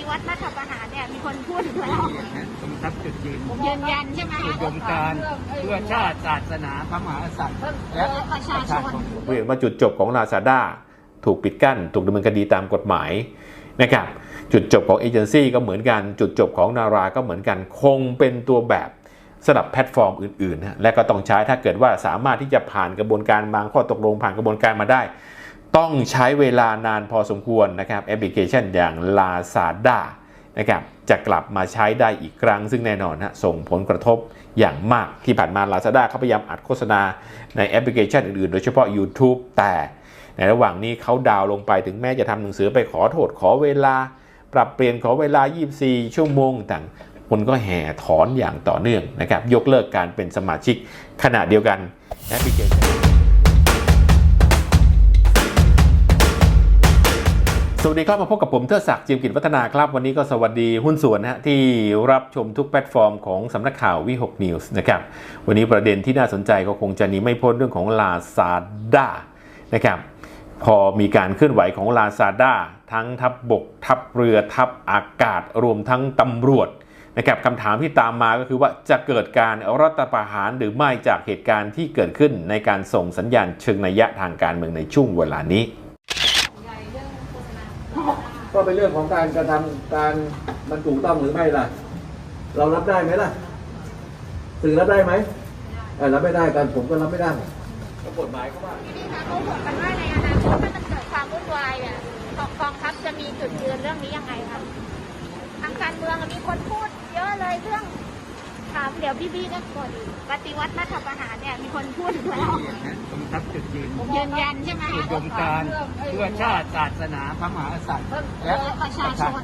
ฏิวัติรัฐประหารเนี่ยมีคนพูดถึงแล้วกำชับจุดยืนยืนยันใช่ไหมอุคะดมการณ์เพื่อชาติศาสนาพระมหากษัตริย์และประชาชนเห็นว่าจุดจบของ Lazada ถูกปิดกั้น ถูกดำเนินคดีตามกฎหมายนะครับจุดจบของเอเจนซี่ก็เหมือนกันจุดจบของนาราก็เหมือนกันคงเป็นตัวแบบสำหรับแพลตฟอร์มอื่นๆนะและก็ต้องใช้ถ้าเกิดว่าสามารถที่จะผ่านกระบวนการบางข้อตกลงผ่านกระบวนการมาได้ ต้องใช้เวลานานพอสมควรนะครับแอปพลิเคชันอย่าง Lazada นะครับจะกลับมาใช้ได้อีกครั้ง ซึ่งแน่นอนฮะส่งผลกระทบอย่างมากที่ผ่านมา Lazada เขาพยายามอัดโฆษณาในแอปพลิเคชันอื่นๆ โดยเฉพาะ YouTube แต่ในระหว่างนี้เขาดาวน์ลงไปถึงแม้จะทำหนังสือไปขอโทษขอเวลา ปรับเปลี่ยนขอเวลา 24 ชั่วโมงต่างคนก็แห่ถอนอย่างต่อเนื่องนะครับยกเลิกการเป็นสมาชิกขณะเดียวกันแอปพลิเคชัน สวัสดีครับมาพบกับผมเทิดศักดิ์จิมกิจวัฒนาครับ วันนี้ก็สวัสดีหุ้นส่วนนะฮะที่รับชมทุกแพลตฟอร์มของสำนักข่าววิหกนิวส์นะครับวันนี้ประเด็นที่น่าสนใจก็คงจะหนีไม่พ้นเรื่องของ Lazada นะครับพอมีการเคลื่อนไหวของ Lazada ทั้งทัพบบก ทัพเรือทัพอากาศรวมทั้งตำรวจนะครับคำถามที่ตามมาก็คือว่าจะเกิดการรัฐประหารหรือไม่จากเหตุการณ์ที่เกิดขึ้นในการส่งสัญญาณเชิงนัยยะทางการเมืองในช่วงเวลานี้ ก็เป็นเรื่องของการกระทำการมันถูกต้องหรือไม่ล่ะ เรารับได้ไหมล่ะสื่อรับได้ไหมเออรับไม่ได้กันผมก็รับไม่ได้ก็กฎหมายเขาว่าทีนี้นะเขาบอกกันว่าในอนาคตถ้ามันเกิดความวุ่นวายเนี่ยของกองทัพจะมีจุดยืนเรื่องนี้ยังไงครับทางการเมืองอะมีคนพูดเยอะเลยเรื่อง ถามเดี๋ยวพี่บี้ก็กดอีกปฏิวัติรัฐประหารเนี่ยมีคนพูดถึงแล้วกำชับจุดยืนยืนยันใช่ไหมอุคะดมการณ์เพื่อชาติศาสนาพระมหากษัตริย์และประชาชน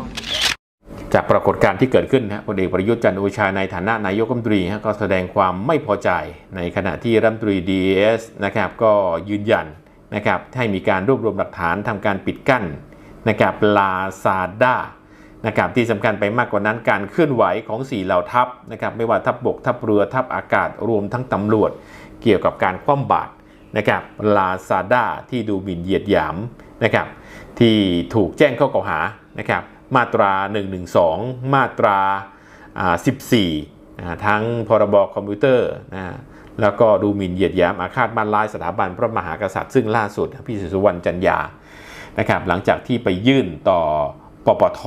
จากปรากฏการณ์ที่เกิดขึ้นนะพลเอกประยุทธ์จันทร์โอชาในฐานะนายกรัฐมนตรีฮะก็แสดงความไม่พอใจในขณะที่รัฐมนตรี DES นะครับก็ยืนยันนะครับให้มีการรวบรวมหลักฐานทำการปิดกั้นนะครับลาซาด้า นะครับที่สำคัญไปมากกว่านั้นการเคลื่อนไหวของ4เหล่าทัพนะครับไม่ว่าทัพบบกทัพเรือทัพอากาศรวมทั้งตำรวจ เกี่ยวกับการคว่ำบาตรนะครับลาซาด้าที่ดูหมิ่นเหยียดหยามนะครับที่ถูกแจ้งข้อกล่าวหานะครับมาตรา 112 มาตราอ่า14อ่ทั้งพรบคอมพิวเตอร์นะแล้วก็ดูหมิ่นเหยียดหยามอาฆาตมาลายสถาบันพระมหากษัตริย์ซึ่งล่าสุดพี่สุวรรณจันยานะครับหลังจากที่ไปยื่นต่อปปท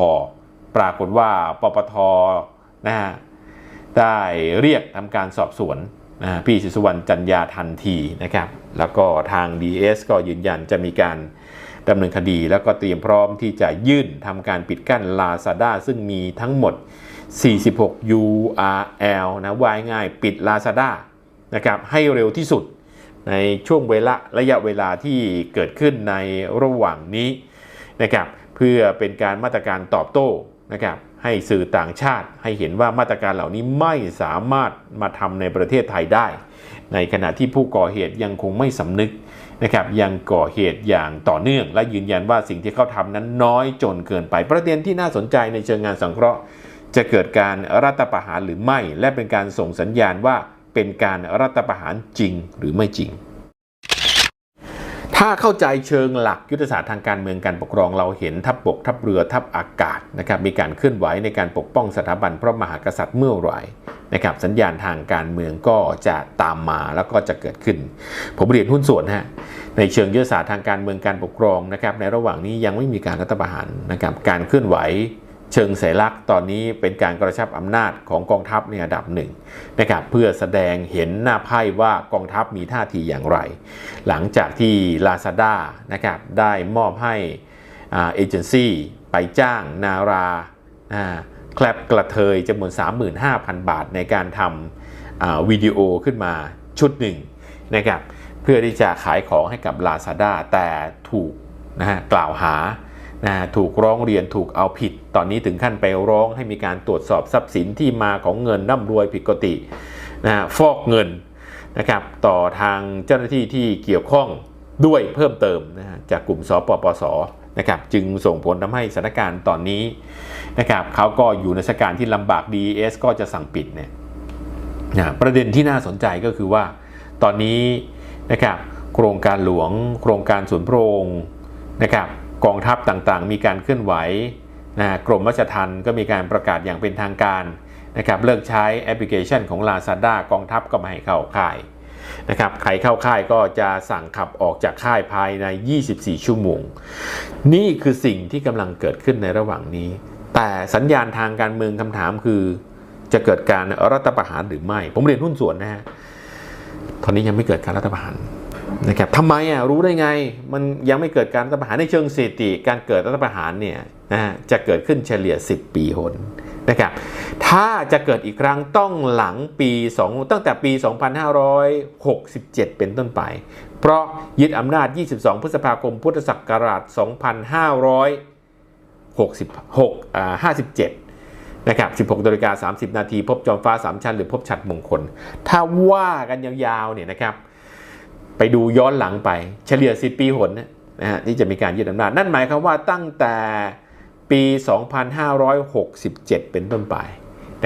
ปรากฏว่าปปทนะฮะได้เรียกทำการสอบสวนนะพี่ศิสุวรรณจันยาทันทีนะครับ แล้วก็ทาง DS ก็ยืนยันจะมีการดำเนินคดี แล้วก็เตรียมพร้อมที่จะยื่นทำการปิดกั้น Lazada ซึ่งมีทั้งหมด 46 URL นะวายง่ายปิด Lazada นะครับให้เร็วที่สุดในช่วงเวลาระยะเวลาที่เกิดขึ้นในระหว่างนี้นะครับเพื่อเป็นการมาตรการตอบโต้ นะครับให้สื่อต่างชาติให้เห็นว่ามาตรการเหล่านี้ไม่สามารถมาทำในประเทศไทยได้ ในขณะที่ผู้ก่อเหตุยังคงไม่สำนึกนะครับยังก่อเหตุอย่างต่อเนื่อง และยืนยันว่าสิ่งที่เขาทำนั้นน้อยจนเกินไป ประเด็นที่น่าสนใจในเชิงงานสังเคราะห์ จะเกิดการรัฐประหารหรือไม่ และเป็นการส่งสัญญาณว่าเป็นการรัฐประหารจริงหรือไม่จริง ถ้าเข้าใจเชิงหลักยุทธศาสตร์ทางการเมืองการปกครองเราเห็นทัพบกทัพเรือทัพอากาศนะครับมีการเคลื่อนไหวในการปกป้องสถาบันพระมหากษัตริย์เมื่อไหร่นะครับสัญญาณทางการเมืองก็จะตามมาแล้วก็จะเกิดขึ้น ผมเรียนหุ้นส่วนฮะในเชิงยุทธศาสตร์ทางการเมืองการปกครองนะครับในระหว่างนี้ยังไม่มีการรัฐประหารนะครับการเคลื่อนไหว เชิงสัญลักษณ์ตอนนี้เป็นการกระชับอำนาจของกองทัพในระดับหนึ่งนะครับเพื่อแสดงเห็นหน้าไพ่ว่ากองทัพมีท่าทีอย่างไร หลังจากที่ Lazada นะครับได้มอบให้อเอเจนซี่ไปจ้างนาราาแคลปกระเทยจำนวน 35,000 บาทในการทำวิดีโอขึ้นมาชุดหนึ่งนะครับเพื่อที่จะขายของให้กับ Lazada แต่ถูกนะฮะกล่าวหา นะถูกร้องเรียนถูกเอาผิด ตอนนี้ถึงขั้นไปร้องให้มีการตรวจสอบทรัพย์สินที่มาของเงินร่ำรวยผิดปกตินะฟอกเงินนะครับต่อทางเจ้าหน้าที่ที่เกี่ยวข้องด้วยเพิ่มเติมนะจากกลุ่มสปปสนะครับจึงส่งผลทำให้สถานการณ์ตอนนี้นะครับเขาก็อยู่ในสถานการณ์ที่ลำบาก DES ก็จะสั่งปิดเนี่ยนะประเด็นที่น่าสนใจก็คือว่าตอนนี้นะครับโครงการหลวง โครงการสวนพระองค์นะครับ กองทัพต่างๆ มีการเคลื่อนไหวนะกรมราชทัณฑ์ก็มีการประกาศอย่างเป็นทางการนะครับเลิกใช้แอปพลิเคชันของ Lazada กองทัพก็ไม่ให้เข้าค่ายนะครับใครเข้าค่ายก็จะสั่งขับออกจากค่ายภายใน 24 ชั่วโมง นี่คือสิ่งที่กำลังเกิดขึ้นในระหว่างนี้ แต่สัญญาณทางการเมืองคำถามคือ จะเกิดการรัฐประหารหรือไม่ ผมเรียนหุ้นส่วนนะฮะตอนนี้ยังไม่เกิดการรัฐประหาร นะครับทำไมอะรู้ได้ไงมันยังไม่เกิดการรัฐประหารในเชิงสถิติ การเกิดรัฐประหารเนี่ยนะฮะจะเกิดขึ้นเฉลี่ย 10 ปีหนนะครับถ้าจะเกิดอีกครั้งต้องหลังปี2ตั้งแต่ปี 2567 เป็นต้นไป เพราะยึดอำนาจ 22 พฤษภาคม พุทธศักราช 2566อ่า57 นะครับ 16นาฬิกา30 นาที พบจอมฟ้า3ชั้นหรือพบฉัดมงคล ถ้าว่ากันยาวๆเนี่ยนะครับ ไปดูย้อนหลังไปเฉลี่ย 10 ปีหนนะฮะที่จะมีการยึดอำนาจ นั่นหมายความว่าตั้งแต่ปี 2567 เป็นต้นไป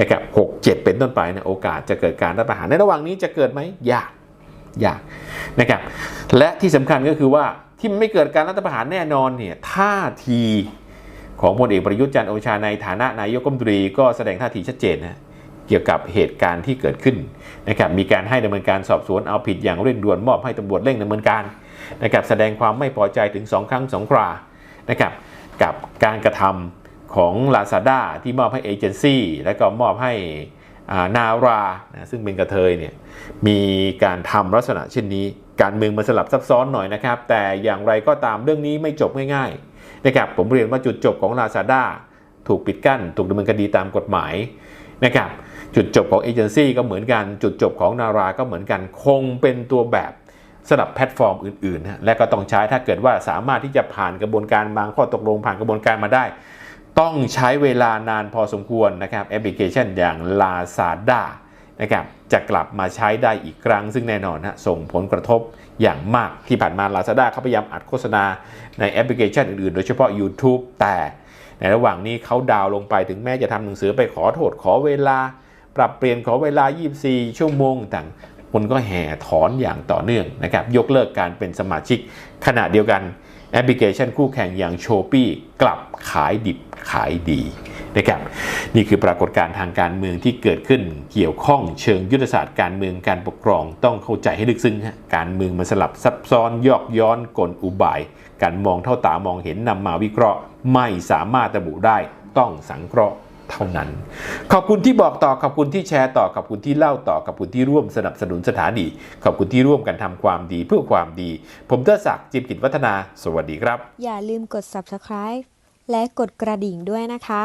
นะครับ67 เป็นต้นไปนะโอกาสจะเกิดการรัฐประหารในระหว่างนี้จะเกิดไหมยากยากนะครับและที่สำคัญก็คือว่าที่ไม่เกิดการรัฐประหารแน่นอนเนี่ยท่าทีของพลเอกประยุทธ์จันทร์โอชาในฐานะนายกรัฐมนตรีก็แสดงท่าทีชัดเจนนะ เกี่ยวกับเหตุการณ์ที่เกิดขึ้นนะครับมีการให้ดำเนินการสอบสวนเอาผิดอย่างเร่งด่วนมอบให้ตำรวจเร่งดำเนินการนะครับแสดงความไม่พอใจถึง 2 ครั้ง 2 ครานะครับกับการกระทำของ Lazada ที่มอบให้เอเจนซี่และก็มอบให้นารานะซึ่งเป็นกระเทยเนี่ยมีการทำลักษณะเช่นนี้ การเมืองมันสลับซับซ้อนหน่อยนะครับ แต่อย่างไรก็ตามเรื่องนี้ไม่จบง่ายๆนะครับผมเรียนว่าจุดจบของ Lazada ถูกปิดกั้น ถูกดำเนินคดีตามกฎหมายนะครับ จุดจบของเอเจนซี่ก็เหมือนกัน จุดจบของนาราก็เหมือนกัน คงเป็นตัวแบบสำหรับแพลตฟอร์มอื่นๆนะและก็ต้องใช้ถ้าเกิดว่าสามารถที่จะผ่านกระบวนการบางข้อตกลงผ่านกระบวนการมาได้ ต้องใช้เวลานานพอสมควรนะครับแอปพลิเคชันอย่าง Lazada นะครับจะกลับมาใช้ได้อีกครั้ง ซึ่งแน่นอนฮะส่งผลกระทบอย่างมากที่ผ่านมา Lazada เขาพยายามอัดโฆษณาในแอปพลิเคชันอื่นๆ โดยเฉพาะ YouTube แต่ในระหว่างนี้เขาดาวน์ลงไปถึงแม้จะทำหนังสือไปขอโทษขอเวลา ปรับเปลี่ยนขอเวลา 24 ชั่วโมงต่างคนก็แห่ถอนอย่างต่อเนื่องนะครับยกเลิกการเป็นสมาชิก ขณะเดียวกันแอปพลิเคชันคู่แข่งอย่างโชปี้กลับขายดิบขายดีนะครับนี่คือปรากฏการณ์ทางการเมืองที่เกิดขึ้นเกี่ยวข้องเชิงยุทธศาสตร์การเมืองการปกครอง ต้องเข้าใจให้ลึกซึ้งการเมืองมันสลับซับซ้อนยอกย้อนกลอุบาย การมองเท่าตามองเห็นนำมาวิเคราะห์ ไม่สามารถระบุได้ต้องสังเคราะห์ เท่านั้น ขอบคุณที่บอกต่อขอบคุณที่แชร์ต่อขอบคุณที่เล่าต่อขอบคุณที่ร่วมสนับสนุนสถานีขอบคุณที่ร่วมกันทำความดีเพื่อความดี ผมเตอศักดิ์จิมกิจวัฒนา สวัสดีครับ อย่าลืมกด subscribe และกดกระดิ่งด้วยนะคะ